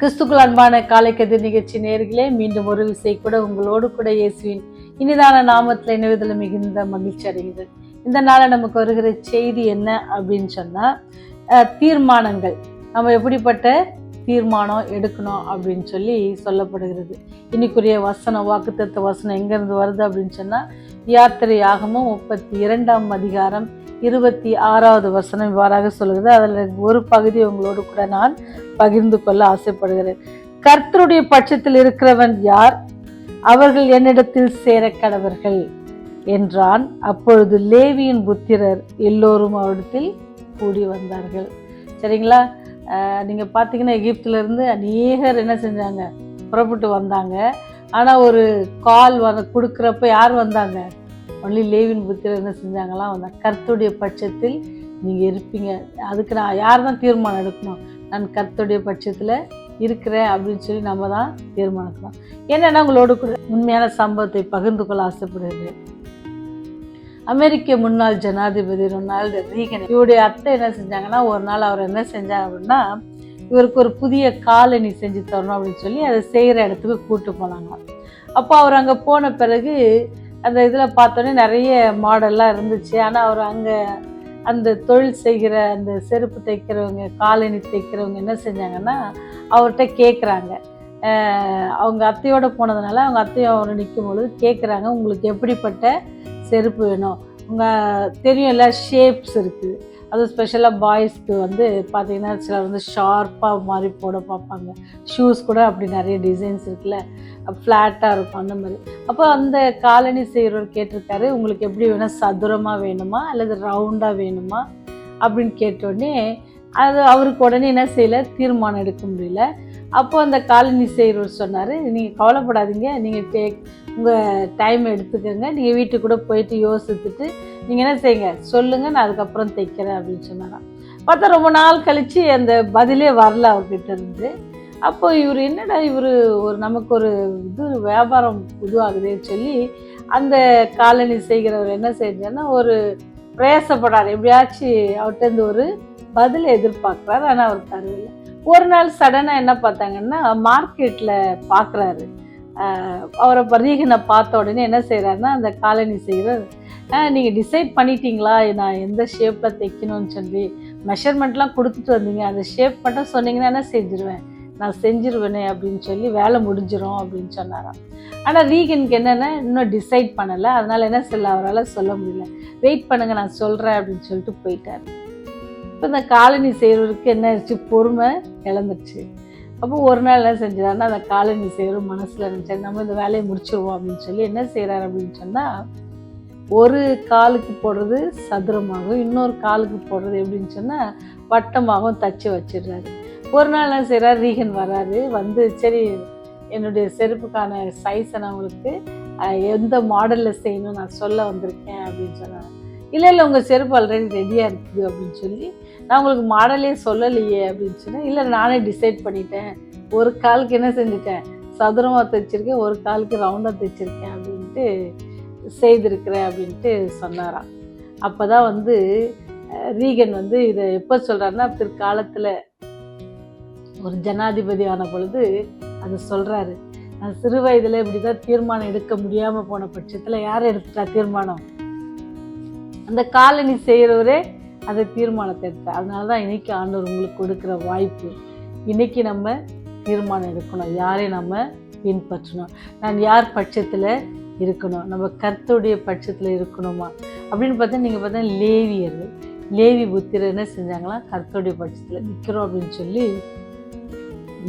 கிறிஸ்துக்குள் அன்பான காலை கதிர் நிகழ்ச்சி நேர்களே மீண்டும் ஒரு விசை கூட உங்களோடு கூட இயேசுவின் இனிதான நாமத்தில் இணைவதில் மிகுந்த மகிழ்ச்சி அடைகிறது. இந்த நாளை நமக்கு வருகிற செய்தி என்ன அப்படின்னு சொன்னால் தீர்மானங்கள். நம்ம எப்படிப்பட்ட தீர்மானம் எடுக்கணும் அப்படின்னு சொல்லி சொல்லப்படுகிறது. இன்னைக்குரிய வசனம் வாக்குத்தத்த வசனம் எங்கேருந்து வருது அப்படின்னு சொன்னால் யாத்திரை ஆகமும் முப்பத்தி இரண்டாம் அதிகாரம் இருபத்தி ஆறாவது வசனம் இவ்வாறாக சொல்கிறது அதில் ஒரு பகுதி உங்களோடு கூட நான் பகிர்ந்து கொள்ள ஆசைப்படுகிறேன். கர்த்தருடைய பட்சத்தில் இருக்கிறவன் யார்? அவர்கள் என்னிடத்தில் சேர கடவர்கள் என்றான். அப்பொழுது லேவியின் புத்திரர் எல்லோரும் அவரிடத்தில் கூடி வந்தார்கள். சரிங்களா? நீங்கள் பார்த்தீங்கன்னா எகிப்திலேருந்து அநேகர் என்ன செஞ்சாங்க? புறப்பட்டு வந்தாங்க. ஆனால் ஒரு கால் வர கொடுக்குறப்ப யார் வந்தாங்க? ஒன்லி லேவின் புத்திரர் என்ன செஞ்சாங்களாம் வந்தாங்க கருத்துடைய பட்சத்தில் நீங்க இருப்பீங்க. அதுக்கு நான் யார் தான் தீர்மானம் எடுக்கணும்? நான் கருத்துடைய பட்சத்தில் இருக்கிறேன் அப்படின்னு சொல்லி நம்ம தான் தீர்மானிக்கலாம் என்னென்னா உங்களோட கூட உண்மையான சம்பவத்தை பகிர்ந்து கொள்ள ஆசைப்படுகிறேன். அமெரிக்க முன்னாள் ஜனாதிபதி ரொனால்டு ரீகன் இவருடைய அத்தை என்ன செஞ்சாங்கன்னா ஒரு நாள் அவர் என்ன செஞ்சாங்க அப்படின்னா இவருக்கு ஒரு புதிய காலனி செஞ்சு தரணும் அப்படின்னு சொல்லி அதை செய்கிற இடத்துக்கு கூப்பிட்டு போனாங்க. அப்போ அவர் அங்கே போன பிறகு அந்த இதில் பார்த்தோன்னே நிறைய மாடல்லாம் இருந்துச்சு. ஆனால் அவர் அங்கே அந்த தொழில் செய்கிற அந்த செருப்பு தைக்கிறவங்க காலணி தைக்கிறவங்க என்ன செஞ்சாங்கன்னா அவர்கிட்ட கேட்குறாங்க அவங்க அத்தையோட போனதுனால அவங்க அத்தையும் அவர் நிற்கும் பொழுது கேட்குறாங்க உங்களுக்கு எப்படிப்பட்ட செருப்பு வேணும்? உங்கள் தெரியும்ல ஷேப்ஸ் இருக்குது அதுவும் ஸ்பெஷலாக பாய்ஸ்க்கு வந்து பார்த்தீங்கன்னா சிலர் வந்து ஷார்ப்பாக மாதிரி போட பார்ப்பாங்க. ஷூஸ் கூட அப்படி நிறைய டிசைன்ஸ் இருக்குல்ல ஃப்ளாட்டாக இருக்கும் அந்த மாதிரி. அப்போ அந்த காலனி செய்கிறவர் கேட்டிருக்காரு உங்களுக்கு எப்படி வேணால் சதுரமாக வேணுமா அல்லது ரவுண்டாக வேணுமா? அப்படின்னு கேட்டோடனே அது அவருக்கு உடனே என்ன செய்யல தீர்மானம் எடுக்க முடியல. அப்போது அந்த காலனி செய்கிறவர் சொன்னார் நீங்கள் கவலைப்படாதீங்க நீங்கள் டே உங்கள் டைம் எடுத்துக்கோங்க நீங்கள் வீட்டுக்கு கூட போயிட்டு யோசித்துட்டு நீங்கள் என்ன செய்யுங்க சொல்லுங்கள் நான் அதுக்கப்புறம் தைக்கிறேன் அப்படின்னு சொன்னாராம். பார்த்தா ரொம்ப நாள் கழித்து அந்த பதிலே வரல அவர்கிட்ட இருந்து. அப்போ இவர் என்னடா இவர் ஒரு நமக்கு ஒரு இது வியாபாரம் இதுவாகுதுன்னு சொல்லி அந்த காலனி செய்கிறவர் என்ன செஞ்சார்னா ஒரு பிரயாசப்படுறார் எப்படியாச்சும் அவர்கிட்ட இருந்து ஒரு பதில் எதிர்பார்க்குறாரு ஆனால் அவர் தரவில்லை. ஒரு நாள் சடனாக என்ன பார்த்தாங்கன்னா மார்க்கெட்டில் பார்க்குறாரு. அவரை பரீகனை பார்த்த உடனே என்ன செய்கிறாருன்னா அந்த காலனி செய்கிறார் நீங்கள் டிசைட் பண்ணிட்டீங்களா? நான் எந்த ஷேப்பில் தைக்கணும்னு சொல்லி மெஷர்மெண்ட்லாம் கொடுத்துட்டு வந்தீங்க. அந்த ஷேப் மட்டும் சொன்னீங்கன்னா என்ன செஞ்சுருவேன்? நான் செஞ்சிருவேனே அப்படின்னு சொல்லி வேலை முடிஞ்சிரும் அப்படின்னு சொன்னாராம். ஆனால் ரீகனுக்கு என்னென்னா இன்னும் டிசைட் பண்ணலை. அதனால் என்ன சொல்ல அவரால் சொல்ல முடியல. வெயிட் பண்ணுங்கள் நான் சொல்கிறேன் அப்படின்னு சொல்லிட்டு போயிட்டார். இப்போ இந்த காலனி செய்கிறவருக்கு என்ன ஆயிடுச்சு? பொறுமை இழந்துருச்சு. அப்போ ஒரு நாள் என்ன செஞ்சாருன்னா அந்த காலனி செய்கிற மனசில் நினச்சாரு நம்ம இந்த வேலையை முடிச்சிருவோம் அப்படின்னு சொல்லி என்ன செய்கிறாரு அப்படின்னு சொன்னால் ஒரு காலுக்கு போடுறது சதுரமாகவும் இன்னொரு காலுக்கு போடுறது எப்படின்னு சொன்னால் வட்டமாகவும் தச்சு வச்சிடுறாரு. ஒரு நாள் என்ன செய்கிறார் ரீகன் வராரு. வந்து சரி என்னுடைய செருப்புக்கான சைஸை நான் உங்களுக்கு எந்த மாடலில் செய்யணும் நான் சொல்ல வந்திருக்கேன் அப்படின்னு சொன்னாங்க இல்லை இல்லை உங்கள் செருப்பு ஆல்ரெடி ரெடியாக இருக்குது அப்படின்னு சொல்லி நான் உங்களுக்கு மாடலே சொல்லலையே அப்படின்னு சொன்னேன். இல்லை நானே டிசைட் பண்ணிட்டேன். ஒரு காலுக்கு என்ன செஞ்சுட்டேன்? சதுரமாக தைச்சிருக்கேன் ஒரு காலுக்கு ரவுண்டாக தைச்சிருக்கேன் அப்படின்ட்டு செய்திருக்கிறேன் அப்படின்ட்டு சொன்னாராம். அப்போ தான் வந்து ரீகன் வந்து இதை எப்போ சொல்கிறாருன்னா பிற்காலத்தில் ஒரு ஜனாதிபதி ஆன பொழுது அது சொல்கிறாரு நான் சிறு வயதில் இப்படி தான் தீர்மானம் எடுக்க முடியாமல் போன பட்சத்தில் யார் எடுத்துட்டா தீர்மானம்? அந்த காலனி செய்கிறவரே அந்த தீர்மானத்தை எடுத்தார். அதனால தான் இன்னைக்கு ஆண்டவர் உங்களுக்கு கொடுக்குற வாய்ப்பு. இன்னைக்கு நம்ம தீர்மானம் எடுக்கணும். யாரை நம்ம பின்பற்றணும்? நான் யார் பட்சத்தில் இருக்கணும்? நம்ம கர்த்தருடைய பட்சத்தில் இருக்கணுமா? அப்படின்னு பார்த்தா நீங்கள் பார்த்தா லேவியர்கள். லேவி புத்திரர் என்ன செஞ்சாங்களாம் கர்த்தருடைய பட்சத்தில் நிற்கிறோம் அப்படின்னு சொல்லி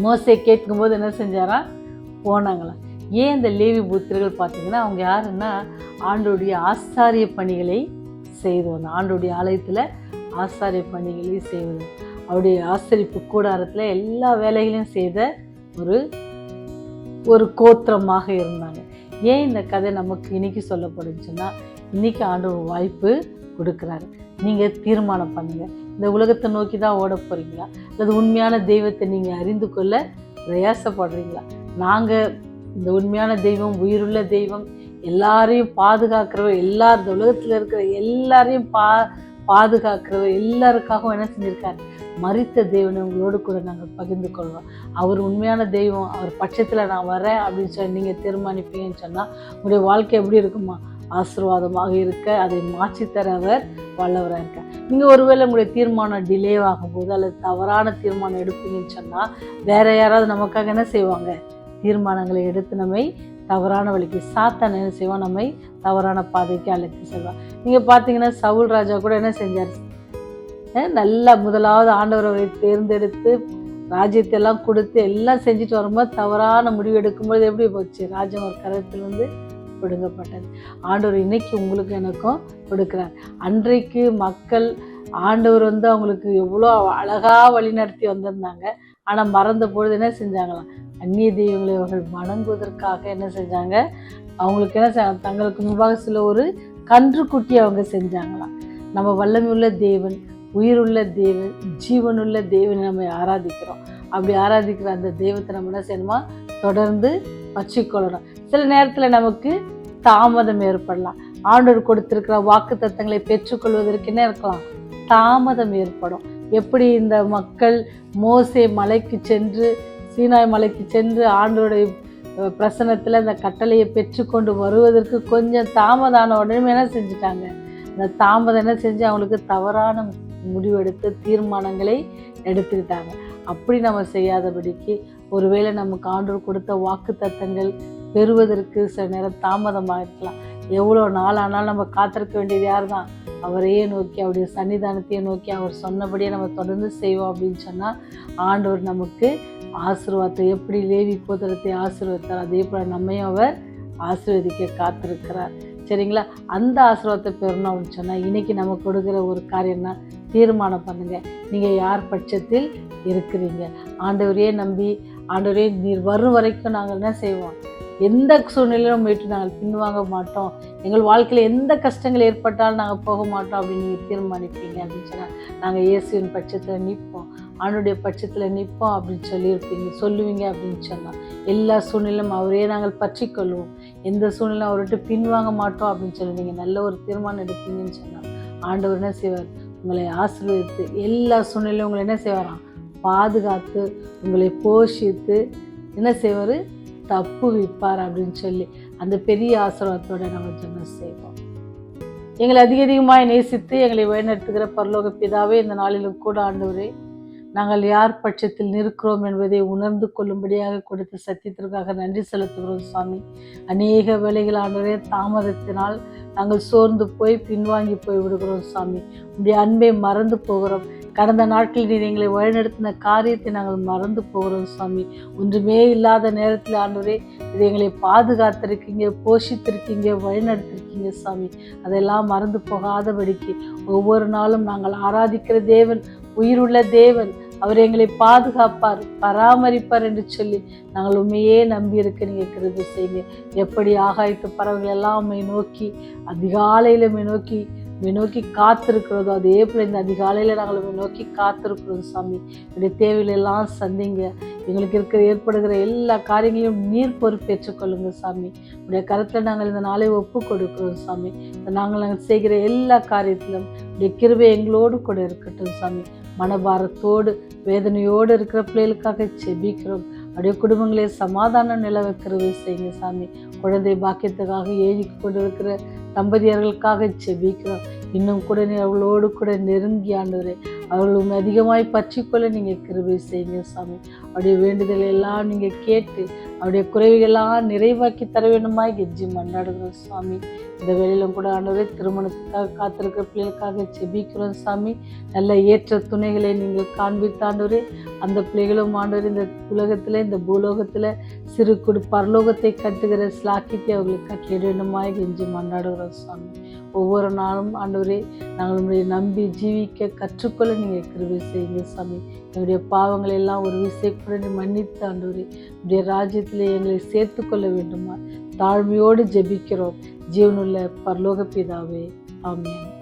மோசை கேட்கும்போது என்ன செஞ்சாராம் போனாங்களாம். ஏன் இந்த லேவி புத்திரர்கள் பார்த்தீங்கன்னா அவங்க யாருன்னா ஆண்டோடைய ஆசாரிய பணிகளை செய்து வந்தோம் ஆண்டோடைய ஆலயத்தில் ஆசாரிய பணிகளையும் செய்வது அவருடைய ஆசரிப்பு கூடாரத்தில் எல்லா வேலைகளையும் செய்த ஒரு ஒரு கோத்திரமாக இருந்தாங்க. ஏன் இந்த கதை நமக்கு இன்னைக்கு சொல்லப்படுச்சுன்னா இன்னைக்கு ஆண்டவர் வாய்ப்பு கொடுக்குறாரு. நீங்கள் தீர்மானம் பண்ணுங்கள் இந்த உலகத்தை நோக்கி தான் ஓட போகிறீங்களா அல்லது உண்மையான தெய்வத்தை நீங்கள் அறிந்து கொள்ள பிரயாசப்படுறீங்களா? நாங்கள் இந்த உண்மையான தெய்வம் உயிருள்ள தெய்வம் எல்லாரையும் பாதுகாக்கிறவர் எல்லா உலகத்தில் இருக்கிற எல்லாரையும் பா பாதுகாக்கிறவர் எல்லாருக்காகவும் என்ன செஞ்சுருக்கார்? மறித்த தேவனை உங்களோடு கூட நாங்கள் பகிர்ந்து கொள்வோம். அவர் உண்மையான தெய்வம் அவர் பட்சத்தில் நான் வரேன் அப்படின்னு சொல்லி நீங்கள் தீர்மானிப்பீங்கன்னு சொன்னால் உங்களுடைய வாழ்க்கை எப்படி இருக்குமா ஆசீர்வாதமாக இருக்க அதை மாற்றித்தர அவர் வல்லவராக இருக்க நீங்கள் ஒருவேளை உங்களுடைய தீர்மானம் டிலே ஆகும்போது அல்லது தவறான தீர்மானம் எடுப்பீங்கன்னு சொன்னால் வேற யாராவது நமக்காக என்ன செய்வாங்க? தீர்மானங்களை எடுத்து நம்மை தவறான வழிக்கு சாத்தான் என்ன செய்வான்? நம்மை தவறான பாதைக்கு அழைத்து செல்வான். நீங்கள் பார்த்தீங்கன்னா சவுல் ராஜா கூட என்ன செஞ்சார்? நல்லா முதலாவது ஆண்டவர் தேர்ந்தெடுத்து ராஜ்யத்தை எல்லாம் கொடுத்து எல்லாம் செஞ்சுட்டு வரும்போது தவறான முடிவு எடுக்கும்போது எப்படி போச்சு? ராஜம் ஒரு கரத்திலிருந்து விடுங்கப்பட்டது ஆண்டவர் இன்னைக்கு உங்களுக்கு எனக்கும் கொடுக்குறார். அன்றைக்கு மக்கள் ஆண்டவர் வந்து அவங்களுக்கு எவ்வளோ அழகாக வழிநடத்தி வந்திருந்தாங்க. ஆனால் மறந்த பொழுது என்ன செஞ்சாங்களாம்? அந்நிய தெய்வங்களை அவர்கள் வணங்குவதற்காக என்ன செஞ்சாங்க? அவங்களுக்கு என்ன செஞ்சாங்க தங்களுக்கு முன்பாக சில ஒரு கன்றுக்குட்டி அவங்க செஞ்சாங்களாம். நம்ம வல்லமையுள்ள தேவன் உயிருள்ள தேவன் ஜீவனுள்ள தேவனை நம்ம ஆராதிக்கிறோம். அப்படி ஆராதிக்கிற அந்த தெய்வத்தை நம்ம என்ன செய்யணுமா? தொடர்ந்து வச்சுக்கொள்ளணும். சில நேரத்தில் நமக்கு தாமதம் ஏற்படலாம். ஆண்டவர் கொடுத்திருக்கிற வாக்கு தத்தங்களை பெற்றுக்கொள்வதற்கு என்ன இருக்கலாம்? தாமதம் ஏற்படும். எப்படி இந்த மக்கள் மோசே மலைக்கு சென்று சீனாய் மலைக்கு சென்று ஆண்டோடைய பிரசனத்தில் அந்த கட்டளையை பெற்றுக்கொண்டு வருவதற்கு கொஞ்சம் தாமதான உடனே என்ன செஞ்சுட்டாங்க. இந்த தாமதம் என்ன செஞ்சு அவங்களுக்கு தவறான முடிவெடுத்து தீர்மானங்களை எடுத்துக்கிட்டாங்க. அப்படி நம்ம செய்யாதபடிக்கு ஒருவேளை நமக்கு ஆண்டோர் கொடுத்த வாக்கு தத்தங்கள் பெறுவதற்கு சில நேரம் தாமதமாக இருக்கலாம். எவ்வளோ நாள் ஆனாலும் நம்ம காத்திருக்க வேண்டியது யார் தான் அவரையே நோக்கி அவருடைய சன்னிதானத்தையே நோக்கி அவர் சொன்னபடியே நம்ம தொடர்ந்து செய்வோம் அப்படின்னு சொன்னால் ஆண்டவர் நமக்கு ஆசீர்வாதத்தை எப்படி லேவி போத்திரத்தை ஆசீர்வதித்தார் அதே போல் நம்மையும் அவர் ஆசீர்வதிக்க காத்திருக்கிறார். சரிங்களா? அந்த ஆசீர்வாதத்தை பெறணும் அப்படின்னு சொன்னால் இன்னைக்கு நம்ம கொடுக்குற ஒரு காரியம்னா தீர்மானம் பண்ணுங்கள் நீங்கள் யார் பட்சத்தில் இருக்கிறீங்க? ஆண்டவரையே நம்பி ஆண்டவரே நீர் வரும் வரைக்கும் நாங்கள் என்ன செய்வோம்? எந்த சூழ்நிலையிலும் போயிட்டு நாங்கள் பின்வாங்க மாட்டோம். எங்கள் வாழ்க்கையில் எந்த கஷ்டங்கள் ஏற்பட்டாலும் நாங்கள் போக மாட்டோம் அப்படின்னு நீங்கள் தீர்மானிப்பீங்க அப்படின்னு சொன்னால் நாங்கள் இயேசுவின் பட்சத்தில் நிற்போம். ஆண்டுடைய பட்சத்தில் நிற்போம் அப்படின்னு சொல்லியிருப்பீங்க. சொல்லுவீங்க அப்படின்னு சொன்னால் எல்லா சூழ்நிலையும் அவரே நாங்கள் பற்றி கொள்வோம் எந்த சூழ்நிலையும் அவர்கிட்ட பின்வாங்க மாட்டோம் அப்படின்னு சொல்லி நீங்கள் நல்ல ஒரு தீர்மானம் எடுப்பீங்கன்னு சொன்னால் ஆண்டவர் என்ன செய்வார்? உங்களை ஆசீர்வதித்து எல்லா சூழ்நிலையும் உங்களை என்ன செய்வாராம்? பாதுகாத்து உங்களை போஷித்து என்ன செய்வார்? தப்பு விற்பார் அப்படின்னு சொல்லி அந்த பெரிய ஆசீர்வாதத்தோட நம்ம ஜெபம் செய்வோம். எங்களை அதிக அதிகமாக நேசித்து எங்களை வழிநடத்துகிற பரலோக பிதாவே இந்த நாளிலும் கூட ஆண்டவரே நாங்கள் யார் பட்சத்தில் நிற்கிறோம் என்பதை உணர்ந்து கொள்ளும்படியாக கொடுத்த சத்தியத்திற்காக நன்றி செலுத்துகிறோம் சுவாமி. அநேக வேலைகளானவரே தாமதத்தினால் நாங்கள் சோர்ந்து போய் பின்வாங்கி போய் விடுகிறோம் சாமி உடைய அன்பை மறந்து போகிறோம். கடந்த நாட்களில் நீர் எங்களை வழிநடத்தின காரியத்தை நாங்கள் மறந்து போகிறோம் சுவாமி. ஒன்றுமே இல்லாத நேரத்தில் ஆண்டவரே இது எங்களை பாதுகாத்திருக்கீங்க போஷித்திருக்கீங்க வழிநடத்திருக்கீங்க சாமி அதெல்லாம் மறந்து போகாதபடிக்கு ஒவ்வொரு நாளும் நாங்கள் ஆராதிக்கிற தேவன் உயிருள்ள தேவன் அவர் எங்களை பாதுகாப்பார் பராமரிப்பார் என்று சொல்லி நாங்கள் உண்மையே நம்பியிருக்க நீங்கள் கிருபி செய்யுங்க. எப்படி ஆகாயத்து பறவைகள் எல்லாம் உண்மை நோக்கி அதிகாலையில் உண்மை நோக்கி உண்மை நோக்கி காத்திருக்கிறதோ அதே போல் இந்த அதிகாலையில் நாங்கள் உண்மை நோக்கி காத்திருக்கிறோம் சாமி. என்னுடைய தேவையிலெல்லாம் சந்திங்க. எங்களுக்கு இருக்கிற ஏற்படுகிற எல்லா காரியங்களையும் நீர் பொறுப்பேற்றுக் கொள்ளுங்க சாமி. உடைய கருத்தில் நாங்கள் இந்த நாளை ஒப்பு கொடுக்கிறோம் சாமி. நாங்கள் நாங்கள் செய்கிற எல்லா காரியத்திலும் உடைய கிருபை எங்களோடு கூட இருக்கட்டும் சாமி. மனபாரத்தோடு வேதனையோடு இருக்கிற பிள்ளைகளுக்காக செபிக்கிறோம் அப்படியே குடும்பங்களே சமாதானம் நிலவ கிருபை செய்யுங்க சாமி. குழந்தை பாக்கியத்துக்காக ஏறி கொண்டிருக்கிற தம்பதியர்களுக்காக செபிக்கிறோம் இன்னும் கூட நீ அவளோடு கூட நெருங்கி ஆண்டவரே அவர்கள் அதிகமாய் பற்றிக்கொள்ள நீங்கள் கிருபை செய்யுங்க சாமி. அவருடைய வேண்டுதலை எல்லாம் நீங்கள் கேட்டு அவருடைய குறைவுகள்லாம் நிறைவாக்கி தர வேண்டுமாய் கெஞ்சி மன்றாடுகிறோம் சாமி. இந்த வேலையிலும் கூட ஆண்டவரே திருமணத்துக்காக காத்திருக்கிற பிள்ளைகளுக்காக செபிக்கிறோம் சாமி. நல்ல ஏற்ற துணைகளை நீங்கள் காண்பித்தாண்டவரே அந்த பிள்ளைகளும் ஆண்டவர் இந்த உலகத்தில் இந்த பூலோகத்தில் சிறு குடு பரலோகத்தை கட்டுகிற ஸ்லாக்கித்தை அவர்களுக்கு கட்டளிட வேண்டுமாய் கெஞ்சி மன்றாடுகிறோம் சாமி. ஒவ்வொரு நாளும் ஆண்டவரே நாங்கள் நம்பி ஜீவிக்க கற்றுக்கொள்ள நீங்கள் கிருபை செய்யுங்க சாமி. எங்களுடைய பாவங்களை எல்லாம் ஒரு விசை கூட மன்னித்து ஆண்டவரே உடைய ராஜ்யத்தில் எங்களை சேர்த்து கொள்ள வேண்டுமா தாழ்மையோடு ஜெபிக்கிறோம். ஜீவனுள்ள பரலோக பிதாவே ஆமென்.